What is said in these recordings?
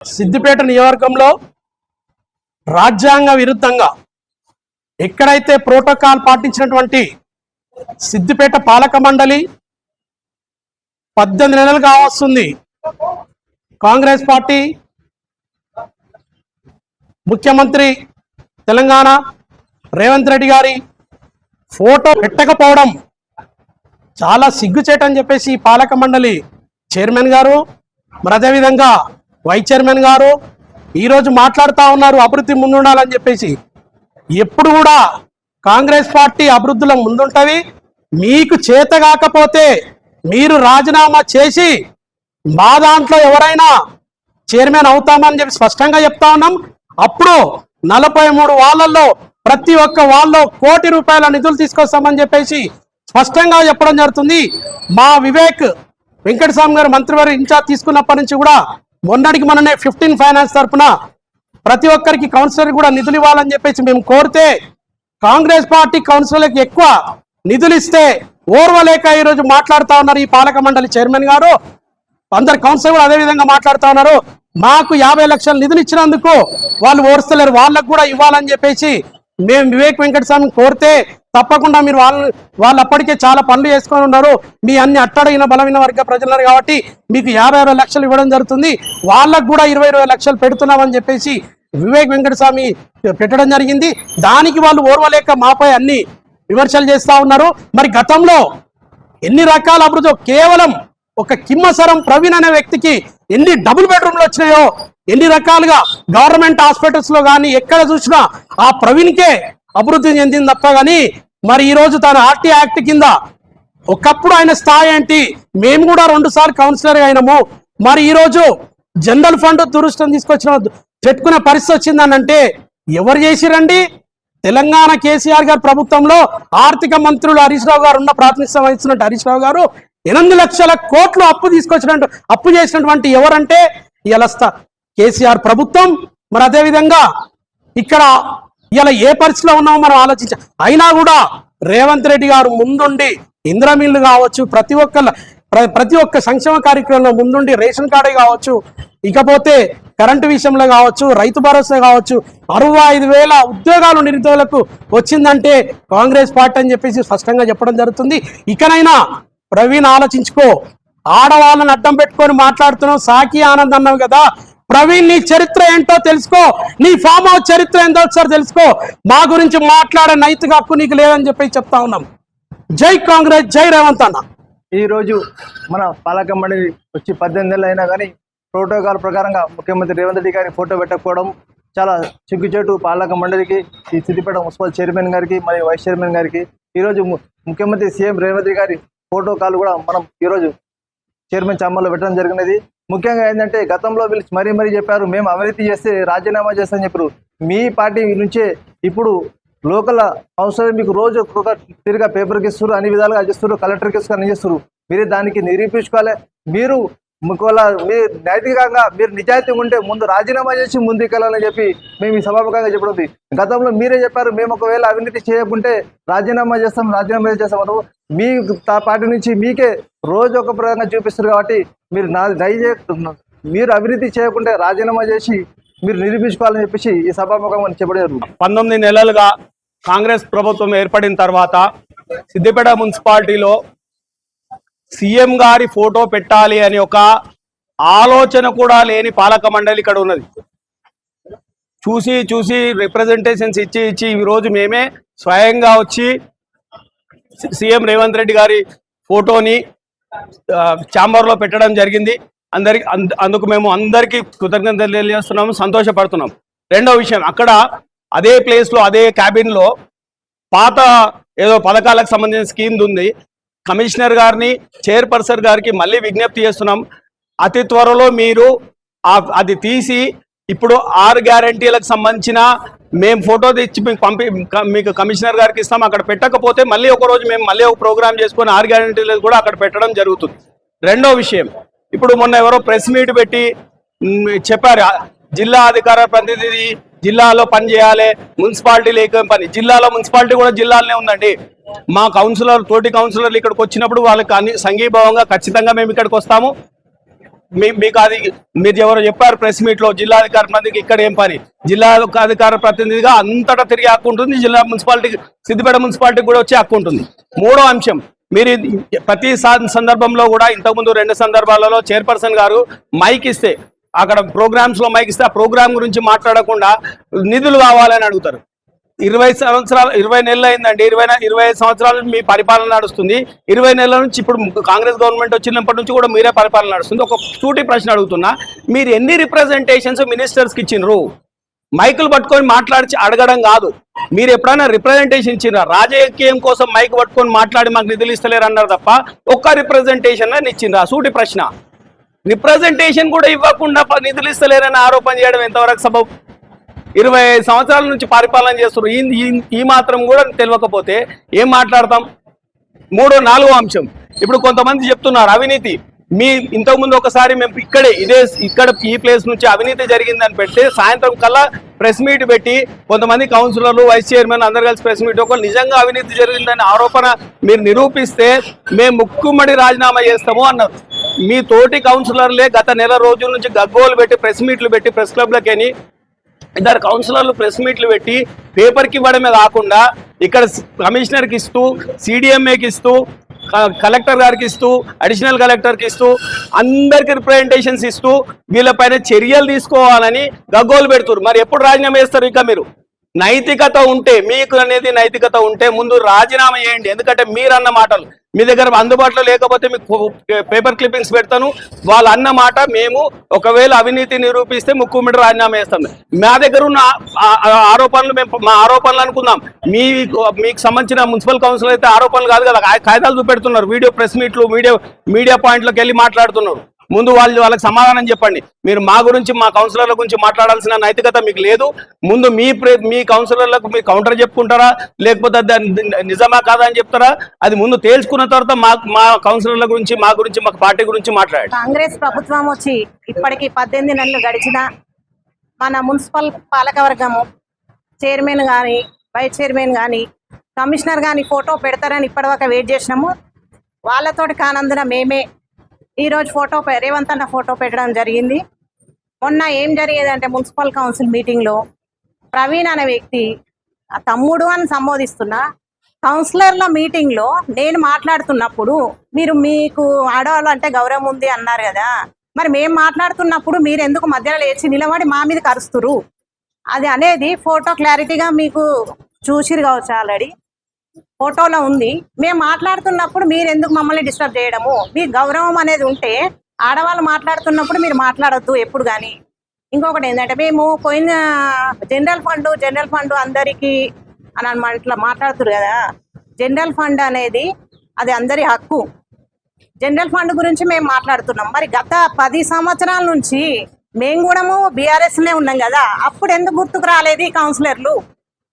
సిద్దిపేట నియోజకవర్గంలో రాజ్యాంగ విరుద్ధంగా ఎక్కడైతే ప్రోటోకాల్ పాటించినటువంటి సిద్దిపేట పాలక మండలి పద్దెనిమిది నెలలు కావస్తుంది. కాంగ్రెస్ పార్టీ ముఖ్యమంత్రి తెలంగాణ రేవంత్ రెడ్డి గారి ఫోటో పెట్టకపోవడం చాలా సిగ్గుచేటని చెప్పేసి పాలక మండలి చైర్మన్ గారు మరి అదేవిధంగా వైస్ చైర్మన్ గారు ఈరోజు మాట్లాడుతూ ఉన్నారు అభివృద్ధి ముందుండాలని చెప్పేసి. ఎప్పుడు కూడా కాంగ్రెస్ పార్టీ అభివృద్ధిలో ముందుంటది. మీకు చేత కాకపోతే మీరు రాజీనామా చేసి మా దాంట్లో ఎవరైనా చైర్మన్ అవుతామని చెప్పి స్పష్టంగా చెప్తా ఉన్నాం. అప్పుడు నలభై మూడు వాళ్ళల్లో ప్రతి ఒక్క వాళ్ళలో కోటి రూపాయల నిధులు తీసుకొస్తామని చెప్పేసి స్పష్టంగా చెప్పడం జరుగుతుంది. మా వివేక్ వెంకటస్వామి గారు మంత్రివారి ఇన్ఛార్జ్ తీసుకున్నప్పటి నుంచి కూడా మొన్నటికి మననే ఫిఫ్టీన్ ఫైనాన్స్ తరఫున ప్రతి ఒక్కరికి కౌన్సిలర్ కూడా నిధులు ఇవ్వాలని చెప్పేసి మేము కోరితే కాంగ్రెస్ పార్టీ కౌన్సిలర్కి ఎక్కువ నిధులు ఇస్తే ఓర్వలేక ఈరోజు మాట్లాడుతా ఉన్నారు ఈ పాలక మండలి చైర్మన్ గారు. అందరు కౌన్సిలర్ కూడా అదే విధంగా ఉన్నారు. మాకు యాభై లక్షల నిధులు ఇచ్చినందుకు వాళ్ళు ఓర్స్తలేరు. వాళ్ళకు కూడా ఇవ్వాలని చెప్పేసి మేము వివేక్ వెంకటస్వామి కోరితే తప్పకుండా మీరు వాళ్ళు వాళ్ళు అప్పటికే చాలా పనులు చేసుకొని ఉన్నారు. మీ అన్ని అట్టడైన బలమైన వర్గ ప్రజలున్నారు కాబట్టి మీకు యాభై అరవై లక్షలు ఇవ్వడం జరుగుతుంది. వాళ్ళకు కూడా ఇరవై ఇరవై లక్షలు పెడుతున్నామని చెప్పేసి వివేక్ వెంకటస్వామి పెట్టడం జరిగింది. దానికి వాళ్ళు ఓర్వలేక మాపై అన్ని విమర్శలు చేస్తూ ఉన్నారు. మరి గతంలో ఎన్ని రకాల అభివృద్ధి కేవలం ఒక కిమ్మసరం ప్రవీణ్ అనే వ్యక్తికి ఎన్ని డబుల్ బెడ్రూమ్లు వచ్చినాయో ఎన్ని రకాలుగా గవర్నమెంట్ హాస్పిటల్స్లో కానీ ఎక్కడ చూసినా ఆ ప్రవీణ్కే అభివృద్ధి చెందింది తప్ప కానీ మరి ఈ రోజు తన ఆర్టీ యాక్ట్ కింద ఒకప్పుడు ఆయన స్థాయి ఏంటి? మేము కూడా రెండు సార్లు కౌన్సిలర్ అయినాము. మరి ఈ రోజు జనరల్ ఫండ్ దురుష్టం తీసుకొచ్చిన పెట్టుకునే పరిస్థితి వచ్చిందనంటే ఎవరు చేసిరండి? తెలంగాణ కేసీఆర్ గారి ప్రభుత్వంలో ఆర్థిక మంత్రులు హరీష్ రావు గారు ఉన్న ప్రాతినిధ్యం వహిస్తున్నట్టు హరీష్ రావు గారు ఎనిమిది లక్షల కోట్లు అప్పు తీసుకొచ్చినట్టు అప్పు చేసినటువంటి ఎవరంటే ఇలా కేసీఆర్ ప్రభుత్వం. మరి అదే విధంగా ఇక్కడ ఇలా ఏ పరిస్థితిలో ఉన్నామో మనం ఆలోచించ అయినా కూడా రేవంత్ రెడ్డి గారు ముందుండి ఇంద్రమిల్లు కావచ్చు ప్రతి ఒక్క ప్ర- ప్రతి ఒక్క సంక్షేమ కార్యక్రమంలో ముందుండి రేషన్ కార్డు కావచ్చు ఇకపోతే కరెంటు విషయంలో కావచ్చు రైతు భరోసా కావచ్చు అరవై ఐదు వేల ఉద్యోగాలు నిరుద్యోగులకు వచ్చిందంటే కాంగ్రెస్ పార్టీ అని చెప్పేసి స్పష్టంగా చెప్పడం జరుగుతుంది. ఇకనైనా ప్రవీణ్ ఆలోచించుకో. ఆడవాళ్ళని అడ్డం పెట్టుకొని మాట్లాడుతున్నాం సాకి ఆనంద్ అన్నావు కదా ప్రవీణ్ నీ చరిత్ర ఏంటో తెలుసుకో. నీ ఫామ్ హౌస్ చరిత్ర ఏంటో ఒకసారి తెలుసుకో. మా గురించి మాట్లాడే నైతిక హక్కు నీకు లేదని చెప్పి చెప్తా ఉన్నాం. జై కాంగ్రెస్ జై రేవంత్ అన్న. ఈరోజు మన పాలక మండలి వచ్చి పద్దెనిమిది నెలలు అయినా కానీ ప్రోటోకాల్ ప్రకారంగా ముఖ్యమంత్రి రేవంత్ రెడ్డి గారి ఫోటో పెట్టకపోవడం చాలా సిగ్గుచేటు పాలక మండలికి ఈ సిద్దిపేట మున్సిపల్ చైర్మన్ గారికి మరియు వైస్ చైర్మన్ గారికి. ఈరోజు ము- ముఖ్యమంత్రి సీఎం రేవంత్ రెడ్డి గారి ఫోటో కాల్ కూడా మనం ఈరోజు చైర్మన్ చాంబర్లో పెట్టడం జరిగినది. ముఖ్యంగా ఏంటంటే గతంలో వీళ్ళు మరీ మరీ చెప్పారు మేము అవినీతి చేస్తే రాజీనామా చేస్తామని చెప్పారు. మీ పార్టీ నుంచే ఇప్పుడు లోకల్ అవసరం మీకు రోజు ఒక్కొక్క తిరిగా పేపర్కి ఇస్తారు అన్ని విధాలుగా చేస్తారు కలెక్టర్కి ఇస్తారు అన్ని చేస్తారు మీరే దానికి నిరూపించుకోవాలి. మీరు ఒకవేళ మీరు నైతికంగా మీరు నిజాయితీగా ఉంటే ముందు రాజీనామా చేసి ముందుకెళ్ళాలని చెప్పి మేము ఈ సభాముఖంగా చెప్పడం గతంలో మీరే చెప్పారు మేము ఒకవేళ అవినీతి చేయకుంటే రాజీనామా చేస్తాం రాజీనామా చేస్తాం మీ తా- పార్టీ నుంచి మీకే రోజు ఒక ప్రధానంగా చూపిస్తారు కాబట్టి మీరు నా దయ మీరు అభివృద్ధి చేయకుంటే రాజీనామా చేసి మీరు నిరూపించుకోవాలని చెప్పేసి ఈ సభాముఖంగా చెప్పడం జరుగుతుంది. పంతొమ్మిది నెలలుగా కాంగ్రెస్ ప్రభుత్వం ఏర్పడిన తర్వాత సిద్దిపేట మున్సిపాలిటీలో సీఎం గారి ఫోటో పెట్టాలి అని ఒక ఆలోచన కూడా లేని పాలక మండలి ఇక్కడ ఉన్నది. చూసి చూసి రిప్రజెంటేషన్స్ ఇచ్చి ఇచ్చి ఈ రోజు మేమే స్వయంగా వచ్చి సీఎం రేవంత్ రెడ్డి గారి ఫోటోని ఛాంబర్లో పెట్టడం జరిగింది. అందరికి అందుకు మేము అందరికీ కృతజ్ఞతలు తెలియజేస్తున్నాము సంతోషపడుతున్నాం రెండో విషయం అక్కడ అదే ప్లేస్లో అదే క్యాబిన్లో పాత ఏదో పథకాలకు సంబంధించిన స్కీమ్ ఉంది. కమిషనర్ గారిని చైర్పర్సన్ గారికి మళ్ళీ విజ్ఞప్తి చేస్తున్నాం. అతి త్వరలో మీరు అది తీసి ఇప్పుడు ఆరు గ్యారంటీలకు సంబంధించిన మేము ఫోటో తెచ్చి మీకు పంపి మీకు కమిషనర్ గారికి ఇస్తాం అక్కడ పెట్టకపోతే మళ్ళీ ఒక రోజు మేము మళ్ళీ ఒక ప్రోగ్రామ్ చేసుకొని ఆరు గ్యారంటీలు కూడా అక్కడ పెట్టడం జరుగుతుంది. రెండో విషయం ఇప్పుడు మొన్న ఎవరో ప్రెస్ మీట్ పెట్టి చెప్పారు జిల్లా అధికార ప్రతినిధి జిల్లాలో పని చేయాలి మున్సిపాలిటీ లేక పని జిల్లాలో మున్సిపాలిటీ కూడా జిల్లాలోనే ఉందండి. మా కౌన్సిలర్ తోటి కౌన్సిలర్లు ఇక్కడికి వచ్చినప్పుడు వాళ్ళకి అన్ని సంఘీభావంగా ఖచ్చితంగా మేము ఇక్కడికి వస్తాము. మీ- మీకు అది మీరు ఎవరో చెప్పారు ప్రెస్ మీట్లో జిల్లాధికారి మందికి ఇక్కడ ఏం పని? జిల్లా అధికార ప్రతినిధిగా అంతటా తిరిగి హక్కు ఉంటుంది జిల్లా మున్సిపాలిటీ సిద్దిపేట మున్సిపాలిటీ కూడా వచ్చే హక్కు ఉంటుంది. మూడో అంశం మీరు ప్రతి సా- సందర్భంలో కూడా ఇంతకుముందు రెండు సందర్భాలలో చైర్పర్సన్ గారు మైక్ ఇస్తే అక్కడ ప్రోగ్రామ్స్లో మైక్ ఇస్తే ఆ ప్రోగ్రామ్ గురించి మాట్లాడకుండా నిధులు కావాలని అడుగుతారు. ఇరవై సంవత్సరాలు ఇరవై నెలలు అయిందండి. ఇరవై ఇరవై సంవత్సరాలు మీ పరిపాలన నడుస్తుంది. ఇరవై నెలల నుంచి ఇప్పుడు కాంగ్రెస్ గవర్నమెంట్ వచ్చినప్పటి నుంచి కూడా మీరే పరిపాలన నడుస్తుంది. ఒక సూటి ప్రశ్న అడుగుతున్నా మీరు ఎన్ని రిప్రజెంటేషన్స్ మినిస్టర్స్కి ఇచ్చిండ్రు మైకులు పట్టుకొని మాట్లాడి అడగడం కాదు. మీరు ఎప్పుడైనా రిప్రజెంటేషన్ ఇచ్చిండ్రా రాజకీయం కోసం మైక్ పట్టుకొని మాట్లాడి మాకు నిధులు ఇస్తలేరు అన్నారు తప్ప ఒక్క రిప్రజెంటేషన్ అని ఇచ్చిండ్రా సూటి ప్రశ్న. రిప్రజెంటేషన్ కూడా ఇవ్వకుండా నిధులు ఇస్తలేరని ఆరోపణ చేయడం ఎంతవరకు సబబు ఇరవై ఐదు సంవత్సరాల నుంచి పరిపాలన చేస్తున్నారు. ఈ- ఈ- మాత్రం కూడా తెలియకపోతే ఏం మాట్లాడతాం? మూడో నాలుగో అంశం. ఇప్పుడు కొంతమంది చెప్తున్నారు అవినీతి. మీ ఇంతకుముందు ఒకసారి మేము ఇక్కడే ఇదే ఇక్కడ ఈ ప్లేస్ నుంచి అవినీతి జరిగిందని పెడితే సాయంత్రం కల్లా ప్రెస్ మీట్ పెట్టి కొంతమంది కౌన్సిలర్లు వైస్ చైర్మన్ అందరు కలిసి ప్రెస్ మీట్ ఒకరు నిజంగా అవినీతి జరిగిందని ఆరోపణ మీరు నిరూపిస్తే మేము ముక్కుమ్మడి రాజీనామా చేస్తాము అన్నారు. మీ తోటి కౌన్సిలర్లే గత నెల రోజుల నుంచి గగ్గోలు పెట్టి ప్రెస్ మీట్లు పెట్టి ప్రెస్ క్లబ్లకని ఇద్దరు కౌన్సిలర్లు ప్రెస్ మీట్లు పెట్టి పేపర్కి ఇవ్వడమే కాకుండా ఇక్కడ కమిషనర్కి ఇస్తూ సిడిఎంఏకి ఇస్తూ క- కలెక్టర్ గారికి ఇస్తూ అడిషనల్ కలెక్టర్కి ఇస్తూ అందరికి రిప్రజెంటేషన్స్ ఇస్తూ వీళ్ళపైన చర్యలు తీసుకోవాలని గగ్గోలు పెడుతున్నారు. మరి ఎప్పుడు రాజీనామా చేస్తారు ఇంకా మీరు? నైతికత ఉంటే మీకు అనేది నైతికత ఉంటే ముందు రాజీనామా చేయండి. ఎందుకంటే మీరు అన్న మాటలు. మీ దగ్గర అందుబాటులో లేకపోతే మీకు పేపర్ క్లిప్పింగ్స్ పెడతాను. వాళ్ళు అన్న మాట మేము ఒకవేళ అవినీతి నిరూపిస్తే ముక్కుమిడి రాజీనామా వేస్తాం మా దగ్గర ఉన్న ఆ- ఆరోపణలు మేము మా ఆరోపణలు అనుకుందాం. మీ మీకు సంబంధించిన మున్సిపల్ కౌన్సిల్ అయితే ఆరోపణలు కాదు కదా. కాగితాలు చూపెడుతున్నారు. వీడియో ప్రెస్ మీట్లు మీడియా మీడియా పాయింట్లోకి వెళ్ళి మాట్లాడుతున్నారు. ముందు వాళ్ళు వాళ్ళకి సమాధానం చెప్పండి. మీరు మా గురించి మా కౌన్సిలర్ల గురించి మాట్లాడాల్సిన నైతికత మీకు లేదు. ముందు మీ మీ కౌన్సిలర్లకు మీరు కౌంటర్ చెప్పుకుంటారా? లేకపోతే నిజమా కాదా అని చెప్తారా? అది ముందు తేల్చుకున్న తర్వాత మా మా కౌన్సిలర్ల గురించి మా గురించి మా పార్టీ గురించి మాట్లాడండి. కాంగ్రెస్ ప్రభుత్వం వచ్చి ఇప్పటికి పద్దెనిమిది నెలలు గడిచిన మన మున్సిపల్ పాలకవర్గము చైర్మన్ కానీ వైస్ చైర్మన్ కానీ కమిషనర్ కానీ ఫోటో పెడతారని ఇప్పటిదాకా వెయిట్ చేసినాము. వాళ్ళతోటి కానందున మేమే ఈరోజు ఫోటో రేవంత్ అన్న ఫోటో పెట్టడం జరిగింది. మొన్న ఏం జరిగేదంటే మున్సిపల్ కౌన్సిల్ మీటింగ్లో ప్రవీణ్ అనే వ్యక్తి తమ్ముడు అని సంబోధిస్తున్నా కౌన్సిలర్ల మీటింగ్లో నేను మాట్లాడుతున్నప్పుడు మీరు మీకు ఆడవాళ్ళు అంటే గౌరవం ఉంది అన్నారు కదా. మరి మేము మాట్లాడుతున్నప్పుడు మీరు ఎందుకు మధ్యలో లేచి నిలబడి మా మీద కరుస్తురు అది అనేది ఫోటో క్లారిటీగా మీకు చూసిరు కావచ్చు ఆల్రెడీ. ఫోటోలో ఉంది. మేము మాట్లాడుతున్నప్పుడు మీరు ఎందుకు మమ్మల్ని డిస్టర్బ్ చేయడము? మీ గౌరవం అనేది ఉంటే ఆడవాళ్ళు మాట్లాడుతున్నప్పుడు మీరు మాట్లాడొద్దు ఎప్పుడు కానీ ఇంకొకటి ఏంటంటే మేము పోయిన జనరల్ ఫండ్ జనరల్ ఫండ్ అందరికీ అని అనమాట ఇట్లా మాట్లాడుతున్నారు కదా. జనరల్ ఫండ్ అనేది అది అందరి హక్కు. జనరల్ ఫండ్ గురించి మేము మాట్లాడుతున్నాం. మరి గత పది సంవత్సరాల నుంచి మేము కూడా బీఆర్ఎస్నే ఉన్నాం కదా. అప్పుడు ఎందుకు గుర్తుకు రాలేదు కౌన్సిలర్లు?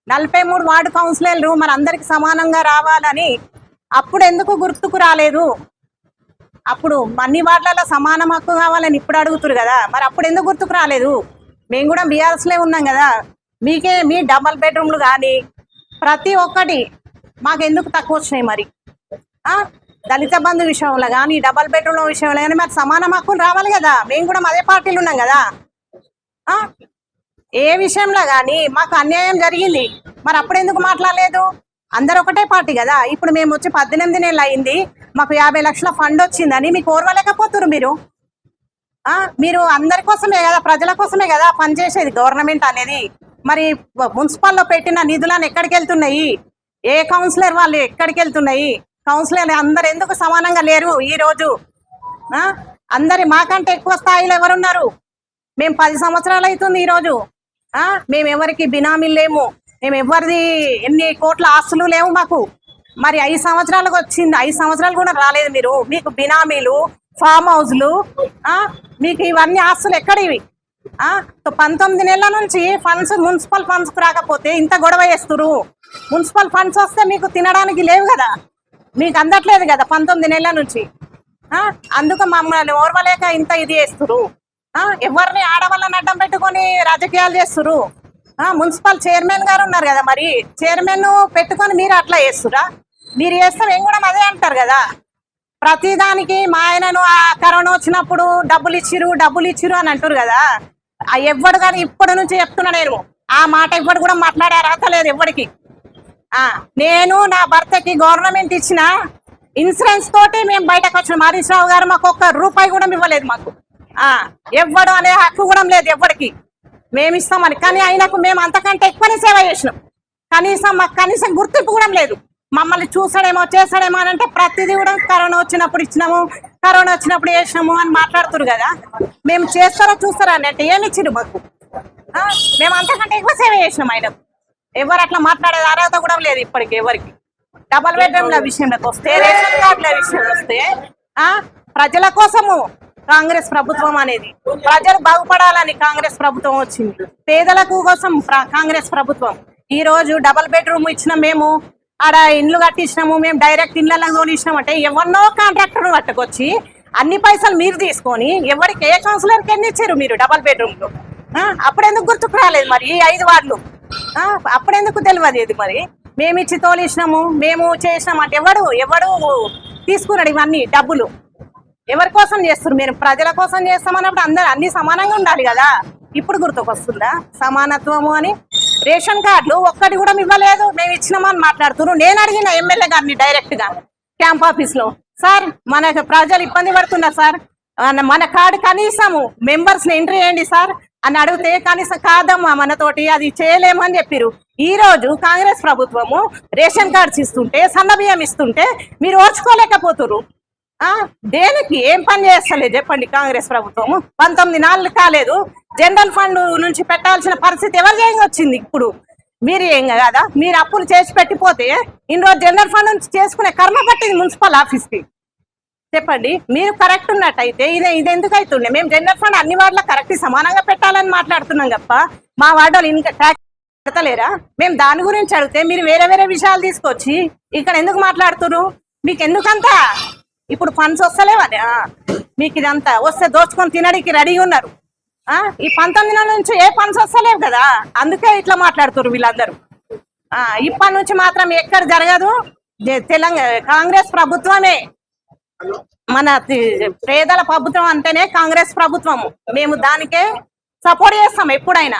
నలభై మూడు వార్డు కౌన్సిలర్లు మరి అందరికి సమానంగా రావాలని అప్పుడు ఎందుకు గుర్తుకు రాలేదు? అప్పుడు అన్ని వార్డులలో సమానం హక్కు కావాలని ఇప్పుడు అడుగుతురు కదా మరి అప్పుడు ఎందుకు గుర్తుకు రాలేదు? మేము కూడా బీఆర్ఎస్లే ఉన్నాం కదా మీకే మీ డబల్ బెడ్రూమ్లు కానీ ప్రతి ఒక్కటి మాకు ఎందుకు తక్కువ వచ్చినాయి మరి? దళిత బంధు విషయంలో కానీ డబల్ బెడ్రూమ్ల విషయంలో కానీ మరి సమాన హక్కులు రావాలి కదా మేము కూడా అదే పార్టీలు ఉన్నాం కదా. ఏ విషయంలో కానీ మాకు అన్యాయం జరిగింది. మరి అప్పుడు ఎందుకు మాట్లాడలేదు? అందరు ఒకటే పార్టీ కదా. ఇప్పుడు మేము వచ్చి పద్దెనిమిది నెలలు అయింది. మాకు యాభై లక్షల ఫండ్ వచ్చిందని మీకు ఓర్వలేకపోతున్నారు మీరు. మీరు అందరి కోసమే కదా ప్రజల కోసమే కదా పనిచేసేది గవర్నమెంట్ అనేది. మరి మున్సిపల్లో పెట్టిన నిధులను ఎక్కడికి వెళ్తున్నాయి? ఏ కౌన్సిలర్ వాళ్ళు ఎక్కడికి వెళ్తున్నాయి? కౌన్సిలర్ అందరు ఎందుకు సమానంగా లేరు ఈ రోజు? అందరి మాకంటే ఎక్కువ స్థాయిలో ఎవరున్నారు? మేము పది సంవత్సరాలు అవుతుంది ఈరోజు మేమెవరికి మేము బినామీలు లేము. మేము ఎవరిది ఎన్ని కోట్ల ఆస్తులు లేవు మాకు. మరి ఐదు సంవత్సరాలకు వచ్చింది. ఐదు సంవత్సరాలు కూడా రాలేదు మీరు. మీకు బినామీలు ఫామ్ హౌస్లు మీకు ఇవన్నీ ఆస్తులు ఎక్కడివి? ఇవి పంతొమ్మిది నెలల నుంచి ఫండ్స్ మున్సిపల్ ఫండ్స్ రాకపోతే ఇంత గొడవ చేస్తురు మున్సిపల్ ఫండ్స్ వస్తే మీకు తినడానికి లేవు కదా. మీకు అందట్లేదు కదా పంతొమ్మిది నెలల నుంచి. అందుకు మమ్మల్ని ఓర్వలేక ఇంత ఇది చేస్తురు ఎవరిని ఆడవాళ్ళని అడ్డం పెట్టుకొని రాజకీయాలు చేస్తురు మున్సిపల్ చైర్మన్ గారు ఉన్నారు కదా మరి. చైర్మన్ పెట్టుకొని మీరు అట్లా చేస్తురా మీరు చేస్తే మేము కూడా అదే అంటారు కదా. ప్రతిదానికి మా ఆయనను ఆ కరోనా వచ్చినప్పుడు డబ్బులు ఇచ్చిరు డబ్బులు ఇచ్చిరు అని అంటారు కదా. ఆ ఎవ్వడు కానీ ఇప్పటి నుంచి చెప్తున్నా నేను. ఆ మాట ఎవ్వడు కూడా మాట్లాడే అర్హత లేదు ఎవ్వడికి. నేను నా భర్తకి గవర్నమెంట్ ఇచ్చిన ఇన్సూరెన్స్ తోటి మేము బయటకు వచ్చిన. హరీష్ రావు గారు మాకు ఒక్క రూపాయి కూడా ఇవ్వలేదు మాకు. ఆ ఎవ్వడు అనే హక్కు కూడా లేదు ఎవ్వడికి. మేము ఇస్తామని కానీ ఆయనకు మేము అంతకంటే ఎక్కువనే సేవ చేసినాం. కనీసం మాకు కనీసం గుర్తింపు కూడా లేదు. మమ్మల్ని చూసాడేమో చేసాడేమో అని అంటే ప్రతిదీ కూడా కరోనా వచ్చినప్పుడు ఇచ్చినాము కరోనా వచ్చినప్పుడు చేసినాము అని మాట్లాడుతున్నారు కదా. మేము చేస్తారో చూస్తారా అని అంటే ఏమి ఇచ్చిరు మాకు. మేము అంతకంటే ఎక్కువ సేవ చేసినాం ఆయనకు. ఎవరు అట్లా మాట్లాడేది అర్హత కూడా లేదు ఇప్పటికి ఎవరికి. డబల్ బెడ్రూమ్ల విషయంలోకి వస్తే రేషన్ కార్డుల విషయంలో వస్తే ఆ ప్రజల కోసము కాంగ్రెస్ ప్రభుత్వం అనేది. ప్రజలు బాగుపడాలని కాంగ్రెస్ ప్రభుత్వం వచ్చింది. పేదలకు కోసం కాంగ్రెస్ ప్రభుత్వం. ఈ రోజు డబల్ బెడ్రూమ్ ఇచ్చిన మేము ఆడ ఇండ్లు కట్టించినాము మేము డైరెక్ట్ ఇళ్ళలో తోలిచ్చినాం అంటే ఎవరినో కాంట్రాక్టర్ పట్టుకొచ్చి అన్ని పైసలు మీరు తీసుకొని ఎవరికి ఏ కౌన్సిలర్కి ఎన్ని ఇచ్చారు మీరు డబల్ బెడ్రూమ్లో? అప్పుడెందుకు గుర్తుకు రాలేదు మరి ఈ ఐదు వార్డులు? అప్పుడెందుకు తెలియదు ఇది మరి? మేము ఇచ్చి తోలిచ్చినాము మేము చేసినాము అంటే ఎవడు ఎవడు తీసుకున్నాడు ఇవన్నీ డబ్బులు? ఎవరి కోసం చేస్తారు మీరు ప్రజల కోసం చేస్తామన్నప్పుడు అందరు అన్ని సమానంగా ఉండాలి కదా. ఇప్పుడు గుర్తుకొస్తుందా? సమానత్వము అని. రేషన్ కార్డులు ఒక్కటి కూడా ఇవ్వలేదు. మేము ఇచ్చినామని మాట్లాడుతున్నాం నేను అడిగిన ఎమ్మెల్యే గారిని డైరెక్ట్గా క్యాంప్ ఆఫీస్లో సార్ మనకు ప్రజలు ఇబ్బంది పడుతున్నారు సార్. మన- కార్డు కనీసము మెంబర్స్ని ఎంట్రీ చేయండి సార్. అని అడిగితే కనీసం కాదమ్మా మనతోటి అది చేయలేమని చెప్పిరు ఈ రోజు కాంగ్రెస్ ప్రభుత్వము రేషన్ కార్డ్స్ ఇస్తుంటే సన్న బియ్యం ఇస్తుంటే మీరు ఓర్చుకోలేకపోతున్నారు దేనికి? ఏం పని చేస్తలేదు చెప్పండి కాంగ్రెస్ ప్రభుత్వము పంతొమ్మిది నాలుగు కాలేదు. జనరల్ ఫండ్ నుంచి పెట్టాల్సిన పరిస్థితి ఎవరు వచ్చింది ఇప్పుడు? మీరు ఏం కదా? మీరు అప్పులు చేసి పెట్టిపోతే ఇన్ని రోజు జనరల్ ఫండ్ నుంచి చేసుకునే కర్మ పట్టింది మున్సిపల్ ఆఫీస్కి చెప్పండి మీరు కరెక్ట్ ఉన్నట్టయితే ఇది ఇది ఎందుకు అవుతుండే మేము జనరల్ ఫండ్ అన్ని వార్డుల కరెక్ట్ సమానంగా పెట్టాలని మాట్లాడుతున్నాం తప్ప మా వార్డులు ఇంకా ట్యాక్స్ కడతలేరా? మేము దాని గురించి అడిగితే మీరు వేరే వేరే విషయాలు తీసుకొచ్చి ఇక్కడ ఎందుకు మాట్లాడుతున్నారు మీకు ఎందుకంతా ఇప్పుడు ఫండ్స్ వస్తలేవని ఆ, మీకు ఇదంతా. వస్తే దోచుకొని తినడానికి రెడీగా ఉన్నారు. ఆ, ఈ పంతొమ్మిది నెలల నుంచి ఏ ఫండ్స్ వస్తలేవు కదా. అందుకే ఇట్లా మాట్లాడుతున్నారు వీళ్ళందరూ. ఆ, ఇప్పటి నుంచి మాత్రం ఎక్కడ జరగదు. తెలంగాణ కాంగ్రెస్ ప్రభుత్వమే. మన పేదల ప్రభుత్వం అంటేనే కాంగ్రెస్ ప్రభుత్వము. మేము దానికే సపోర్ట్ చేస్తాం ఎప్పుడైనా.